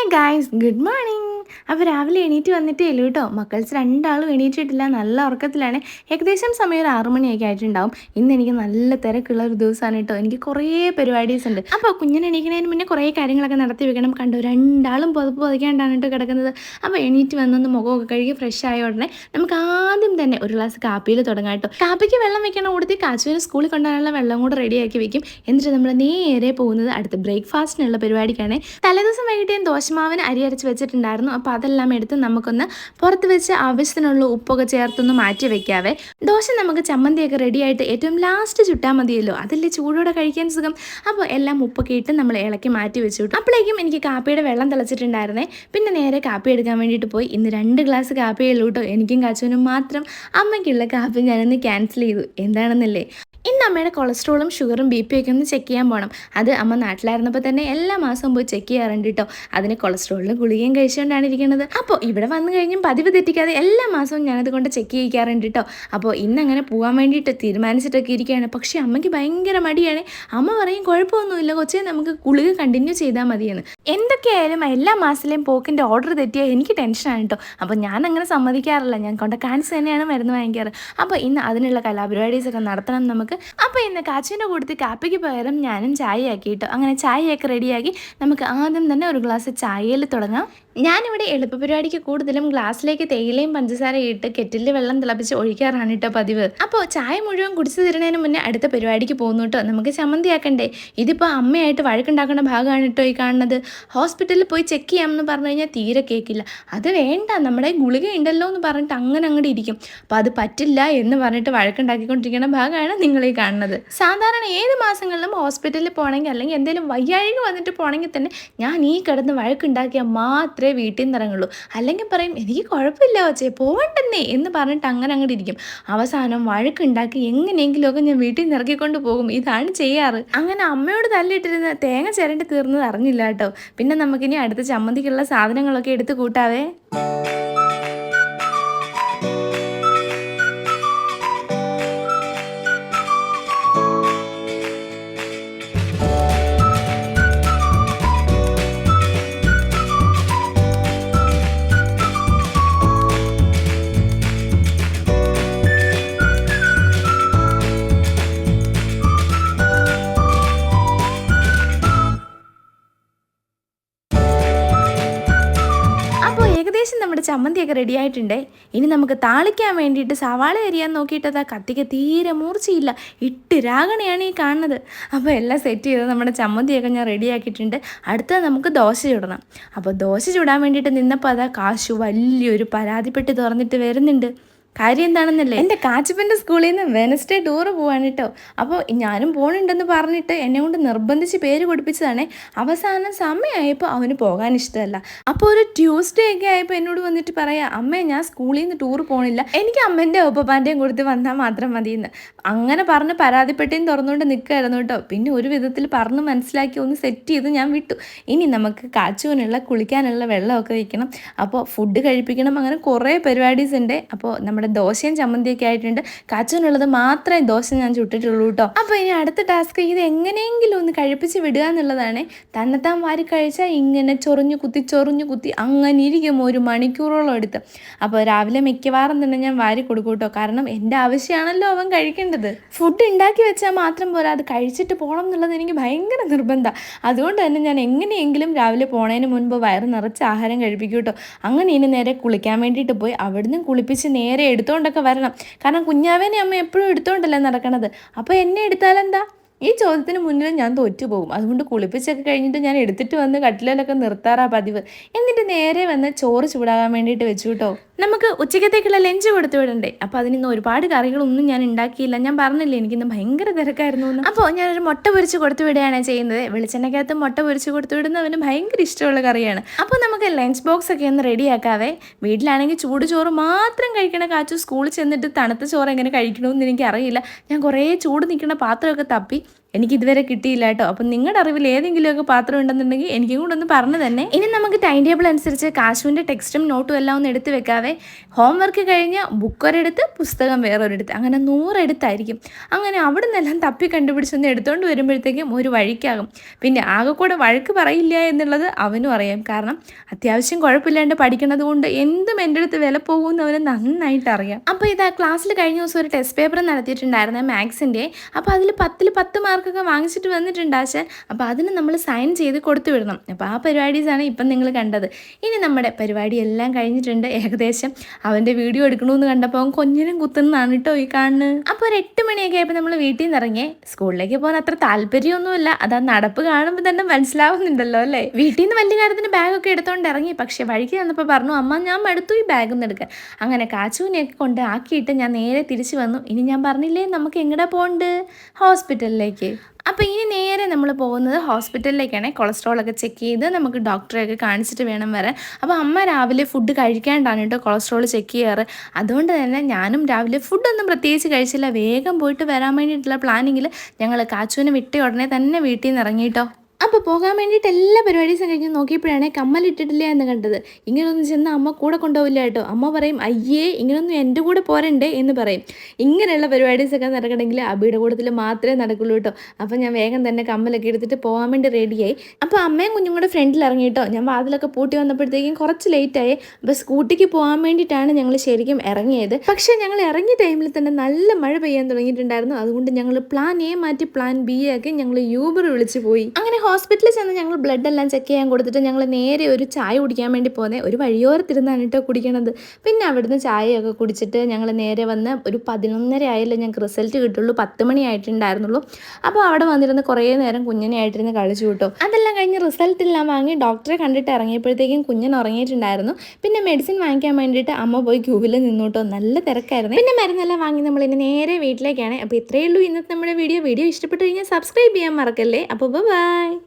Hey guys good morning അപ്പോൾ രാവിലെ എണീറ്റ് വന്നിട്ടേ ഇല്ല കേട്ടോ. മക്കൾസ് രണ്ടാളും എണീറ്റിട്ടില്ല. നല്ല ഉറക്കത്തിലാണ്. ഏകദേശം സമയം ഒരു ആറു മണിയൊക്കെ ആയിട്ടുണ്ടാവും. ഇന്ന് എനിക്ക് നല്ല തിരക്കുള്ള ഒരു ദിവസമാണ് കേട്ടോ. എനിക്ക് കുറേ പരിപാടീസ് ഉണ്ട്. അപ്പോൾ കുഞ്ഞിനെ എണീക്കുന്നതിന് മുന്നേ കുറേ കാര്യങ്ങളൊക്കെ നടത്തി വെക്കണം. കണ്ടോ രണ്ടാളും പുതപ്പ് പുതയ്ക്കാണ്ടാണ് കേട്ടോ കിടക്കുന്നത്. അപ്പോൾ എണീറ്റ് വന്നൊന്ന് മുഖമൊക്കെ കഴുകി ഫ്രഷ് ആയ ഉടനെ നമുക്ക് ആദ്യം തന്നെ ഒരു ഗ്ലാസ് കാപ്പിയിൽ തുടങ്ങാം കേട്ടോ. കാപ്പിക്ക് വെള്ളം വെക്കണ കൂടത്തി കാച്ചുവിന് സ്കൂളിൽ കൊണ്ടുപോകാനുള്ള വെള്ളം കൂടെ റെഡിയാക്കി വെക്കും. എന്നിട്ട് നമ്മൾ നേരെ പോകുന്നത് അടുത്ത ബ്രേക്ക്ഫാസ്റ്റിനുള്ള പരിപാടിക്കാണ്. തലേദിവസം വൈകിട്ട് ഞാൻ ദോശമാവിന് അരി അരച്ച് വെച്ചിട്ടുണ്ടായിരുന്നു. അപ്പോൾ അതെല്ലാം എടുത്ത് നമുക്കൊന്ന് പുറത്ത് വെച്ച് ആവശ്യത്തിനുള്ള ഉപ്പൊക്കെ ചേർത്തൊന്ന് മാറ്റി വെക്കാവേ. ദോശ നമുക്ക് ചമ്മന്തിയൊക്കെ റെഡിയായിട്ട് ഏറ്റവും ലാസ്റ്റ് ചുട്ടാൽ മതിയല്ലോ. അതല്ലേ ചൂടോടെ കഴിക്കാൻ സുഖം? അപ്പോൾ എല്ലാം ഉപ്പൊക്കെ ഇട്ട് നമ്മൾ ഇളക്കി മാറ്റി വെച്ചു. അപ്പോഴേക്കും എനിക്ക് കാപ്പിയുടെ വെള്ളം തിളച്ചിട്ടുണ്ടായിരുന്നേ. പിന്നെ നേരെ കാപ്പി എടുക്കാൻ വേണ്ടിയിട്ട് പോയി. ഇന്ന് രണ്ട് ഗ്ലാസ് കാപ്പിയേ ഉള്ളൂ കേട്ടോ. എനിക്കും കാച്ചുവിനും മാത്രം. അമ്മയ്ക്കുള്ള കാപ്പി ഞാനൊന്ന് ക്യാൻസൽ ചെയ്തു. എന്താണെന്നല്ലേ? ഇന്ന് അമ്മയുടെ കൊളസ്ട്രോളും ഷുഗറും ബി പി ഒക്കെ ഒന്ന് ചെക്ക് ചെയ്യാൻ പോകണം അത് അമ്മ നാട്ടിലായിരുന്നപ്പോൾ തന്നെ എല്ലാ മാസവും പോയി ചെക്ക് ചെയ്യാറുണ്ട് കേട്ടോ അതിന് കൊളസ്ട്രോളിന് ഗുളികയും കഴിച്ചുകൊണ്ടാണ് ഇരിക്കുന്നത്. അപ്പോൾ ഇവിടെ വന്നു കഴിഞ്ഞും പതിവ് തെറ്റിക്കാതെ എല്ലാ മാസവും ഞാനത് കൊണ്ട് ചെക്ക് ചെയ്യിക്കാറുണ്ട് കേട്ടോ അപ്പോൾ ഇന്ന് അങ്ങനെ പോകാൻ വേണ്ടിയിട്ട് തീരുമാനിച്ചിട്ടൊക്കെ ഇരിക്കുകയാണ് പക്ഷേ അമ്മയ്ക്ക് ഭയങ്കര മടിയാണ്. അമ്മ പറയും കുഴപ്പമൊന്നുമില്ല കൊച്ചേ നമുക്ക് ഗുളിക കണ്ടിന്യൂ ചെയ്താൽ മതിയെന്ന്. എന്തൊക്കെയായാലും എല്ലാ മാസത്തിലെയും പോക്കിന്റെ ഓർഡർ തെറ്റിയാൽ എനിക്ക് ടെൻഷനാണ് കേട്ടോ അപ്പോൾ ഞാൻ അങ്ങനെ സമ്മതിക്കാറില്ല. ഞാൻ കൊണ്ട കാണിച്ച് തന്നെയാണ് മരുന്ന് വാങ്ങിക്കാറ്. അപ്പോൾ ഇന്ന് അതിനുള്ള കലാപരിപാടീസ് ഒക്കെ നടത്തണം നമുക്ക് അപ്പോൾ ഇന്ന് കാച്ചിന്റെ കൂട്ടത്തിൽ കാപ്പിക്ക് പകരം ഞാനും ചായ ആക്കി കേട്ടോ അങ്ങനെ ചായയൊക്കെ റെഡിയാക്കി നമുക്ക് ആദ്യം തന്നെ ഒരു ഗ്ലാസ് ചായയിൽ തുടങ്ങാം. ഞാനിവിടെ എളുപ്പ പരിപാടിക്ക് കൂടുതലും ഗ്ലാസ്സിലേക്ക് തേയിലയും പഞ്ചസാരയും ഇട്ട് കെറ്റിലിൽ വെള്ളം തിളപ്പിച്ച് ഒഴിക്കാറാണ് കേട്ടോ പതിവ്. അപ്പോൾ ചായ മുഴുവൻ കുടിച്ചു തരുന്നതിന് മുന്നേ അടുത്ത പരിപാടിക്ക് പോകുന്നു കേട്ടോ നമുക്ക് ചമ്മന്തിയാക്കണ്ടേ? ഇതിപ്പോൾ അമ്മയായിട്ട് വഴക്കുണ്ടാക്കുന്ന ഭാഗമാണ് കേട്ടോ ഈ കാണുന്നത്. ഹോസ്പിറ്റലിൽ പോയി ചെക്ക് ചെയ്യാമെന്ന് പറഞ്ഞു കഴിഞ്ഞാൽ തീരെ കേൾക്കില്ല അത് വേണ്ട. നമ്മുടെ ഗുളിക ഉണ്ടല്ലോ എന്ന് പറഞ്ഞിട്ട് അങ്ങനെ അങ്ങോട്ട് ഇരിക്കും. അപ്പോൾ അത് പറ്റില്ല എന്ന് പറഞ്ഞിട്ട് വഴക്കുണ്ടാക്കിക്കൊണ്ടിരിക്കുന്ന ഭാഗമാണ് നിങ്ങൾ ഈ കാണുന്നത്. സാധാരണ ഏത് മാസങ്ങളിലും ഹോസ്പിറ്റലിൽ പോകണമെങ്കിൽ അല്ലെങ്കിൽ എന്തെങ്കിലും വയ്യാഴിക വന്നിട്ട് പോകണമെങ്കിൽ തന്നെ ഞാൻ ഈ കിടന്ന് വഴക്കുണ്ടാക്കിയാൽ മാത്രമേ വീട്ടിൽ നിന്ന് ഇറങ്ങുള്ളൂ അല്ലെങ്കിൽ പറയും എനിക്ക് കുഴപ്പമില്ല വച്ചേ പോകണ്ടെന്നേ എന്ന് പറഞ്ഞിട്ട് അങ്ങനെ അങ്ങോട്ട് ഇരിക്കും. അവസാനം വഴക്കുണ്ടാക്കി എങ്ങനെയെങ്കിലുമൊക്കെ ഞാൻ വീട്ടിൽ നിന്ന് ഇറക്കിക്കൊണ്ട് പോകും. ഇതാണ് ചെയ്യാറ്. അങ്ങനെ അമ്മയോട് തല്ലിട്ടിരുന്ന തേങ്ങ ചിരണ്ടി തീർന്നത് അറിഞ്ഞില്ല കേട്ടോ. പിന്നെ നമുക്കിനി അടുത്ത ചമ്മന്തിക്കുള്ള സാധനങ്ങളൊക്കെ എടുത്ത് കൂട്ടാവേ. ചമ്മന്തിയൊക്കെ റെഡി ആയിട്ടുണ്ടേ. ഇനി നമുക്ക് താളിക്കാൻ വേണ്ടിയിട്ട് സവാള അരിയാൻ നോക്കിയിട്ടതാ കത്തിക്ക് തീരെ മൂർച്ചയില്ല. ഇട്ട് രാഗണയാണ് ഈ കാണുന്നത്. അപ്പോൾ എല്ലാം സെറ്റ് ചെയ്ത് നമ്മുടെ ചമ്മന്തിയൊക്കെ ഞാൻ റെഡിയാക്കിയിട്ടുണ്ട് അടുത്തത് നമുക്ക് ദോശ ചുടണം. അപ്പോൾ ദോശ ചുടാൻ വേണ്ടിയിട്ട് നിന്നപ്പോൾ അതാ കാശു വലിയൊരു പരാതിപ്പെട്ടി തുറന്നിട്ട് വരുന്നുണ്ട്. കാര്യം എന്താണെന്നല്ലേ? എന്റെ കാച്ചപ്പന്റെ സ്കൂളിൽ നിന്ന് വെനസ്ഡേ ടൂറ് പോവാണ് കേട്ടോ അപ്പോൾ ഞാനും പോകണുണ്ടെന്ന് പറഞ്ഞിട്ട് എന്നെ കൊണ്ട് നിർബന്ധിച്ച് പേര് കൊടുപ്പിച്ചതാണേ. അവസാനം സമയമായപ്പോൾ അവന് പോകാൻ ഇഷ്ടമല്ല. അപ്പോൾ ഒരു ട്യൂസ്ഡേ ഒക്കെ ആയപ്പോൾ എന്നോട് വന്നിട്ട് പറയാ അമ്മേ ഞാൻ സ്കൂളിൽ നിന്ന് ടൂർ പോകണില്ല എനിക്ക് അമ്മേന്റെ ഒപ്പപ്പാന്റെയും കൊടുത്ത് വന്നാൽ മാത്രം മതിയെന്ന്. അങ്ങനെ പറഞ്ഞ് പരാതിപ്പെട്ടിയും തുറന്നുകൊണ്ട് നിൽക്കുകയായിരുന്നു കേട്ടോ. പിന്നെ ഒരു വിധത്തിൽ പറഞ്ഞ് മനസ്സിലാക്കി ഒന്ന് സെറ്റ് ചെയ്ത് ഞാൻ വിട്ടു. ഇനി നമുക്ക് കാച്ചുവിനുള്ള കുളിക്കാനുള്ള വെള്ളമൊക്കെ വയ്ക്കണം. അപ്പോൾ ഫുഡ് കഴിപ്പിക്കണം. അങ്ങനെ കുറേ പരിപാടീസ് ഉണ്ട് അപ്പോൾ നമ്മുടെ ദോശയും ചമ്മന്തിയൊക്കെ ആയിട്ടുണ്ട്. കാച്ചുവിനുള്ളത് മാത്രമേ ദോശ ഞാൻ ചുട്ടിട്ടുള്ളൂ കേട്ടോ അപ്പോൾ ഇനി അടുത്ത ടാസ്ക് ഇത് എങ്ങനെയെങ്കിലും ഒന്ന് കഴിപ്പിച്ച് വിടുക എന്നുള്ളതാണ്. തന്നെത്താൻ വാരി കഴിച്ചാൽ ഇങ്ങനെ ചൊറിഞ്ഞു കുത്തി ചൊറിഞ്ഞു കുത്തി അങ്ങനെ ഇരിക്കും ഒരു മണിക്കൂറോളം എടുത്ത്. അപ്പോൾ രാവിലെ മിക്കവാറും തന്നെ ഞാൻ വാരി കൊടുക്കും കേട്ടോ കാരണം എന്റെ ആവശ്യമാണല്ലോ അവൻ കഴിക്കേണ്ടത്. ഫുഡ് ഉണ്ടാക്കി വെച്ചാൽ മാത്രം പോരാ. അത് കഴിച്ചിട്ട് പോകണം എന്നുള്ളത് എനിക്ക് ഭയങ്കര നിർബന്ധമാണ് അതുകൊണ്ട് തന്നെ ഞാൻ എങ്ങനെയെങ്കിലും രാവിലെ പോണതിന് മുൻപ് വയറ് നിറച്ച് ആഹാരം കഴിപ്പിക്കും കേട്ടോ അങ്ങനെ ഇനി നേരെ കുളിക്കാൻ വേണ്ടിയിട്ട് പോയി അവിടുന്ന് കുളിപ്പിച്ച് നേരെ എടുത്തോണ്ടൊക്കെ വരണം. കാരണം കുഞ്ഞാവേനെ അമ്മ എപ്പോഴും എടുത്തുകൊണ്ടല്ലേ നടക്കണത്. അപ്പോൾ എന്നെ എടുത്താലെന്താ? ഈ ചോദ്യത്തിന് മുന്നിൽ ഞാൻ തോറ്റുപോകും. അതുകൊണ്ട് കുളിപ്പിച്ചൊക്കെ കഴിഞ്ഞിട്ട് ഞാൻ എടുത്തിട്ട് വന്ന് കട്ടിലൊക്കെ നിർത്താറാ പതിവ്. എന്നിട്ട് നേരെ വന്ന് ചോറ് ചൂടാകാൻ വേണ്ടിയിട്ട് വെച്ചു കേട്ടോ നമുക്ക് ഉച്ചക്കത്തേക്കുള്ള ലഞ്ച് കൊടുത്തു വിടണ്ടേ. അപ്പോൾ അതിനിന്ന് ഒരുപാട് കറികളൊന്നും ഞാൻ ഉണ്ടാക്കിയില്ല. ഞാൻ പറഞ്ഞില്ലേ എനിക്കിന്ന് ഭയങ്കര തിരക്കായിരുന്നു എന്ന് അപ്പോൾ ഞാനൊരു മുട്ട പൊരിച്ച് കൊടുത്തു വിടുകയാണ് ചെയ്യുന്നത്. വെളിച്ചെണ്ണയ്ക്കകത്ത് മുട്ട പൊരിച്ച് കൊടുത്തു വിടുന്നവന് ഭയങ്കര ഇഷ്ടമുള്ള കറിയാണ്. അപ്പോൾ നമുക്ക് ലഞ്ച് ബോക്സ് ഒക്കെ ഒന്ന് റെഡിയാക്കാവേ വീട്ടിലാണെങ്കിൽ ചൂട് ചോറ് മാത്രം കഴിക്കണ കാച്ചു സ്കൂളിൽ ചെന്നിട്ട് തണുത്ത ചോറ് എങ്ങനെ കഴിക്കണമെന്ന് എനിക്ക് അറിയില്ല ഞാൻ കുറേ ചൂട് നിൽക്കുന്ന പാത്രമൊക്കെ തപ്പി എനിക്ക് ഇതുവരെ കിട്ടിയില്ല കേട്ടോ. അപ്പം നിങ്ങളുടെ അറിവിൽ ഏതെങ്കിലുമൊക്കെ പാത്രം ഉണ്ടെന്നുണ്ടെങ്കിൽ എനിക്കും കൂടെ ഒന്ന് പറഞ്ഞു തന്നെ. ഇനി നമുക്ക് ടൈം ടേബിൾ അനുസരിച്ച് കാശുവിന്റെ ടെക്സ്റ്റും നോട്ടും എല്ലാം ഒന്ന് എടുത്ത് വെക്കാവേ. ഹോംവർക്ക് കഴിഞ്ഞ് ബുക്ക് ഒരെടുത്ത് പുസ്തകം വേറൊരിടത്ത്. അങ്ങനെ നൂറെടുത്തായിരിക്കും. അങ്ങനെ അവിടെ നിന്നെല്ലാം തപ്പി കണ്ടുപിടിച്ചൊന്ന് എടുത്തുകൊണ്ട് വരുമ്പോഴത്തേക്കും ഒരു വഴിക്കാകും. പിന്നെ ആകെ കൂടെ വഴക്ക് പറയില്ല എന്നുള്ളത് അവനും അറിയാം. കാരണം അത്യാവശ്യം കുഴപ്പമില്ലാണ്ട് പഠിക്കണത് കൊണ്ട് എന്തും എന്റെ അടുത്ത് വില പോകുമെന്ന് അവന് നന്നായിട്ട് അറിയാം. അപ്പോൾ ഇതാ ക്ലാസ്സിൽ കഴിഞ്ഞ ദിവസം ഒരു ടെസ്റ്റ് പേപ്പർ നടത്തിയിട്ടുണ്ടായിരുന്നു മാത്സിന്റെ അപ്പോൾ അതിൽ പത്തിൽ പത്ത് മാർക്കൊക്കെ വാങ്ങിച്ചിട്ട് വന്നിട്ടുണ്ട് ആശാൻ. അപ്പോൾ അതിന് നമ്മൾ സൈൻ ചെയ്ത് കൊടുത്തു വിടണം. അപ്പോൾ ആ പരിപാടീസാണ് ഇപ്പം നിങ്ങൾ കണ്ടത്. ഇനി നമ്മുടെ പരിപാടി എല്ലാം കഴിഞ്ഞിട്ടുണ്ട്. ഏകദേശം അവന്റെ വീഡിയോ എടുക്കണമെന്ന് കണ്ടപ്പോൾ അവൻ കൊഞ്ഞിനും കുത്തുന്നതാണ് കേട്ടോ ഈ കാണുന്നത് അപ്പോൾ ഒരു എട്ട് മണിയൊക്കെ ആയപ്പോൾ നമ്മൾ വീട്ടിൽ നിന്ന് ഇറങ്ങി സ്കൂളിലേക്ക് പോകാൻ അത്ര താല്പര്യമൊന്നുമില്ല. അത് ആ നടപ്പ് കാണുമ്പോൾ തന്നെ മനസ്സിലാവുന്നുണ്ടല്ലോ അല്ലേ? വീട്ടിൽ നിന്ന് വലിയ കാര്യത്തിന് ബാഗൊക്കെ എടുത്തുകൊണ്ട് ഇറങ്ങി. പക്ഷേ വഴിക്ക് ചെന്നപ്പോൾ പറഞ്ഞു അമ്മ ഞാൻ എടുത്തു ഈ ബാഗ് ഒന്ന് എടുക്കാൻ. അങ്ങനെ കാച്ചുവിനെയൊക്കെ കൊണ്ട് ആക്കിയിട്ട് ഞാൻ നേരെ തിരിച്ചു വന്നു. ഇനി ഞാൻ പറഞ്ഞില്ലേ നമുക്ക് എങ്ങടെ പോകണ്ട്? ഹോസ്പിറ്റലിലേക്ക്. അപ്പോൾ ഇനി നേരെ നമ്മൾ പോകുന്നത് ഹോസ്പിറ്റലിലേക്കാണ്. കൊളസ്ട്രോൾ ഒക്കെ ചെക്ക് ചെയ്ത് നമുക്ക് ഡോക്ടറെ ഒക്കെ കാണിച്ചിട്ട് വേണം വരാൻ. അപ്പോൾ അമ്മ രാവിലെ ഫുഡ് കഴിക്കാണ്ടാണ് കേട്ടോ കൊളസ്ട്രോൾ ചെക്ക് ചെയ്യാറ്. അതുകൊണ്ട് തന്നെ ഞാനും രാവിലെ ഫുഡൊന്നും പ്രത്യേകിച്ച് കഴിച്ചില്ല. വേഗം പോയിട്ട് വരാൻ വേണ്ടിയിട്ടുള്ള പ്ലാനിങ്ങിൽ ഞങ്ങൾ കാച്ചുവിനെ വിട്ട ഉടനെ തന്നെ വീട്ടിൽ നിന്ന് ഇറങ്ങിയിട്ടോ അപ്പോൾ പോകാൻ വേണ്ടിയിട്ട് എല്ലാ പരിപാടീസും കഴിഞ്ഞ് നോക്കിയപ്പോഴാണ് കമ്മലിട്ടിട്ടില്ല എന്ന് കണ്ടത്. ഇങ്ങനെയൊന്നും ചെന്ന് അമ്മ കൂടെ കൊണ്ടുപോവില്ല കേട്ടോ. അമ്മ പറയും അയ്യേ ഇങ്ങനൊന്നും എന്റെ കൂടെ പോരണ്ടേ? എന്ന് പറയും. ഇങ്ങനെയുള്ള പരിപാടീസൊക്കെ നടക്കണമെങ്കിൽ അബിയുടെ കൂടത്തിൽ മാത്രമേ നടക്കുള്ളൂ കേട്ടോ. അപ്പോൾ ഞാൻ വേഗം തന്നെ കമ്മലൊക്കെ എടുത്തിട്ട് പോകാൻ വേണ്ടി റെഡിയായി. അപ്പോൾ അമ്മയും കുഞ്ഞും കൂടെ ഫ്രണ്ടിൽ ഇറങ്ങി കേട്ടോ. ഞാൻ വാതിലൊക്കെ പൂട്ടി വന്നപ്പോഴത്തേക്കും കുറച്ച് ലേറ്റായി അപ്പോൾ സ്കൂട്ടിക്ക് പോകാൻ വേണ്ടിയിട്ടാണ് ഞങ്ങൾ ശരിക്കും ഇറങ്ങിയത്. പക്ഷേ ഞങ്ങൾ ഇറങ്ങിയ ടൈമിൽ തന്നെ നല്ല മഴ പെയ്യാൻ തുടങ്ങിയിട്ടുണ്ടായിരുന്നു. അതുകൊണ്ട് ഞങ്ങൾ പ്ലാൻ എ മാറ്റി പ്ലാൻ ബി ആക്കി ഞങ്ങൾ യൂബർ വിളിച്ച് പോയി. അങ്ങനെ ഹോസ്പിറ്റലിൽ ചെന്ന് ഞങ്ങൾ ബ്ലഡ് എല്ലാം ചെക്ക് ചെയ്യാൻ കൊടുത്തിട്ട് ഞങ്ങൾ നേരെ ഒരു ചായ കുടിക്കാൻ വേണ്ടി പോകുന്നത് ഒരു വഴിയോരത്തിരുന്നാണ് കേട്ടോ കുടിക്കണത്. പിന്നെ അവിടുന്ന് ചായയൊക്കെ കുടിച്ചിട്ട് ഞങ്ങൾ നേരെ വന്ന് ഒരു പതിനൊന്നര ആയല്ലേ ഞങ്ങൾക്ക് റിസൾട്ട് കിട്ടുള്ളൂ. പത്ത് മണി ആയിട്ടുണ്ടായിരുന്നുള്ളൂ. അപ്പോൾ അവിടെ വന്നിരുന്ന് കുറേ നേരം കുഞ്ഞിനെ ആയിട്ടിരുന്ന് കളിച്ചു കിട്ടും അതെല്ലാം കഴിഞ്ഞ് റിസൾട്ട് എല്ലാം വാങ്ങി ഡോക്ടറെ കണ്ടിട്ട് ഇറങ്ങിയപ്പോഴത്തേക്കും കുഞ്ഞൻ ഉറങ്ങിയിട്ടുണ്ടായിരുന്നു. പിന്നെ മെഡിസിൻ വാങ്ങിക്കാൻ വേണ്ടിയിട്ട് അമ്മ പോയി ക്യൂവിൽ നിന്നോട്ടോ നല്ല തിരക്കായിരുന്നു. പിന്നെ മരുന്നെല്ലാം വാങ്ങി നമ്മൾ ഇനി നേരെ വീട്ടിലേക്കാണ്. അപ്പോൾ ഇത്രയേ ഉള്ളൂ ഇന്നത്തെ നമ്മുടെ വീഡിയോ. വീഡിയോ ഇഷ്ടപ്പെട്ടു കഴിഞ്ഞാൽ സബ്സ്ക്രൈബ് ചെയ്യാൻ മറക്കല്ലേ? അപ്പോൾ ബൈ